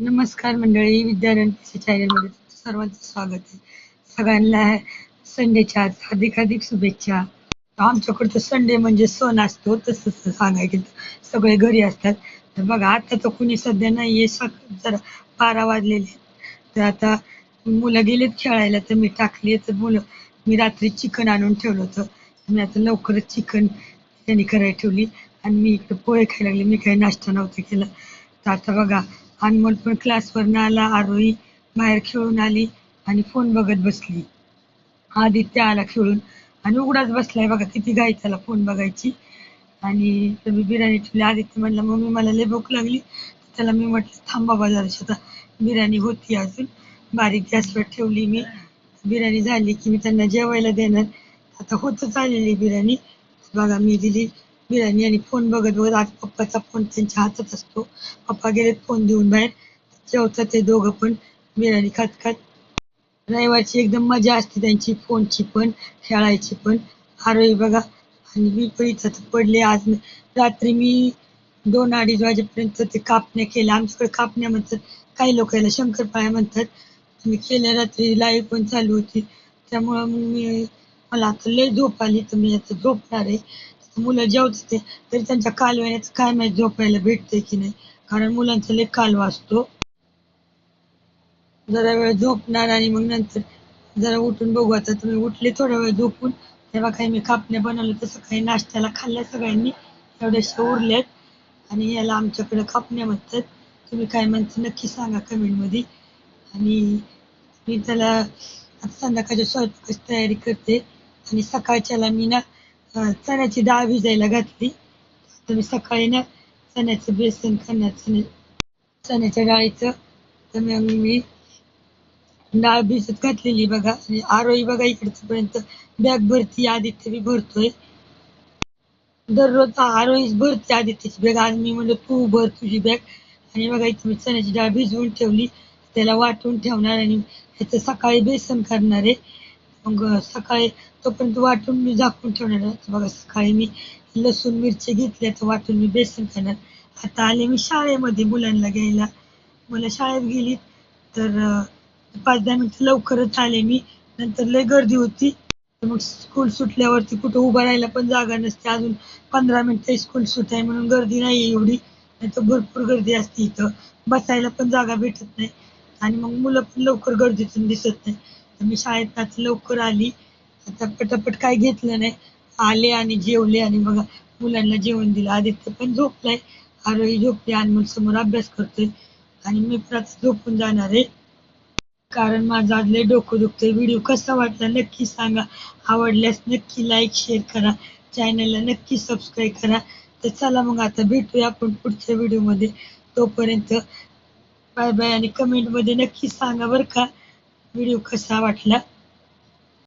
नमस्कार मंडळी विद्यार्थी चॅनलमध्ये तुमचं सर्वांचं स्वागत आहे. सगळ्यांना संडेच्या आज हार्दिक शुभेच्छा. आमच्याकडे तर संडे म्हणजे सण असतो तसंच सांगायचं सगळे घरी असतात. तर बघा आता तर कुणी सध्या नाहीये सक जरा बारा वाजलेले आहेत. तर आता मुलं गेलेत खेळायला तर मी टाकली तर मुलं. मी रात्री चिकन आणून ठेवलं होतं. मी आता लवकरच चिकन त्यांनी करायला ठेवली. आणि मी इकडे पोहे खायला लागले. मी काही नाश्ता नव्हता केला. तर आता बघा अनमोल पण क्लासवरनं आला आरोही बाहेर खेळून आली आणि फोन बघत बसली. आदित्य आला खेळून आणि उघडाच बसलाय बघा किती घाई त्याला फोन बघायची. आणि मी बिर्याणी ठेवली. आदित्य म्हणला मम्मी मला लय भूक लागली. त्याला मी म्हटलं थांबा बाबा आता. बिर्याणी होती अजून. बारीक गॅसवर ठेवली मी. बिर्याणी झाली की मी त्यांना जेवायला देणार. आता होतच आलेली बिर्याणी. बघा मी दिली. बिर्याणी आणि फोन बघत बघत आज पप्पाचा फोन त्यांच्या हातात असतो. पप्पा गेलेत फोन देऊन बाहेर. जेवतात ते दोघं पण बिर्याणी खात खात. रविवारची एकदम मजा असते त्यांची फोनची पण खेळायची पण. आरोही बघा. आणि मी पण इथं तर पडले आज. रात्री मी दोन अडीच वाजेपर्यंत ते कापण्या केल्या. आमच्याकडे कापण्या म्हणतात. काही लोक याला शंकरपाळ्या म्हणतात. मी केल्या रात्री लाईव्ह पण चालू होती. त्यामुळं मग मी मला आता लय झोप आली तर मी आता झोपणार आहे. मुलं जेवत होते तरी त्यांच्या कालव्यात काय माहीत झोपायला भेटते की नाही. कारण मुलांचा लय कालवा असतो. जरा वेळ झोपणार आणि मग नंतर जरा उठून बघू. आता तुम्ही उठले थोडा वेळ झोपून. तेव्हा काही मी कापण्या बनवलं तसं काही नाश्त्याला खाल्ल्या सगळ्यांनी. एवढ्याशा उरल्यात आणि याला आमच्याकडे कापण्या म्हणतात. तुम्ही काय म्हणता नक्की सांगा कमेंटमध्ये. आणि मी त्याला आता संध्याकाळच्या स्वयंपाकाची तयारी करते. आणि सकाळच्याला मी ना चण्याची डाळ भिजायला घातली. तर मी सकाळी ना चण्याचं बेसन खाणार चण्याच्या डाळीचं. तर मग मी डाळ भिजत घातलेली बघा. आणि आरोही बघा इकडचं पर्यंत बॅग भरती आदित्य बी भरतोय. दररोज आरोहीच भरते आदित्यची बॅग. आज मी म्हणलं तू भर तुझी बॅग. आणि बघा इथे मी चण्याची डाळ भिजवून ठेवली. त्याला वाटून ठेवणार आणि ह्याचं सकाळी बेसन करणार आहे. मग सकाळी तोपर्यंत वाटून मी झाकून ठेवणार बघा सकाळी मी लसूण मिरची घेतल्या तर वाटून मी बेसन करणार आता आले मी शाळेमध्ये मुलांना घ्यायला. मला शाळेत गेली तर पाच दहा मिनिटं लवकरच आले मी. नंतर लय गर्दी होती. मग स्कूल सुटल्यावरती कुठं उभं राहायला पण जागा नसते. अजून पंधरा मिनिटं स्कूल सुट आहे म्हणून गर्दी नाही एवढी. नाही तर भरपूर गर्दी असते इथं. बसायला पण जागा भेटत नाही. आणि मग मुलं पण लवकर गर्दीतून दिसत नाही. मी शाळेत लवकर आली. आता पटापट काय घेतलं नाही. आले आणि जेवले आणि बघा मुलांना जेवण दिलं. आदित्य पण झोपलाय. आरोही झोपले. आणि समोर अभ्यास करतोय. आणि मी पण आता झोपून जाणार आहे. कारण माझं आज लय डोकं दुखतंय. व्हिडिओ कसा वाटला नक्की सांगा. आवडल्यास नक्की लाईक शेअर करा. चॅनलला नक्की सबस्क्राईब करा. तर चला मग आता भेटूया आपण पुढच्या व्हिडिओमध्ये तोपर्यंत बाय बाय आणि कमेंटमध्ये नक्की सांगा बरं का. व्हिडिओ कसा वाटला?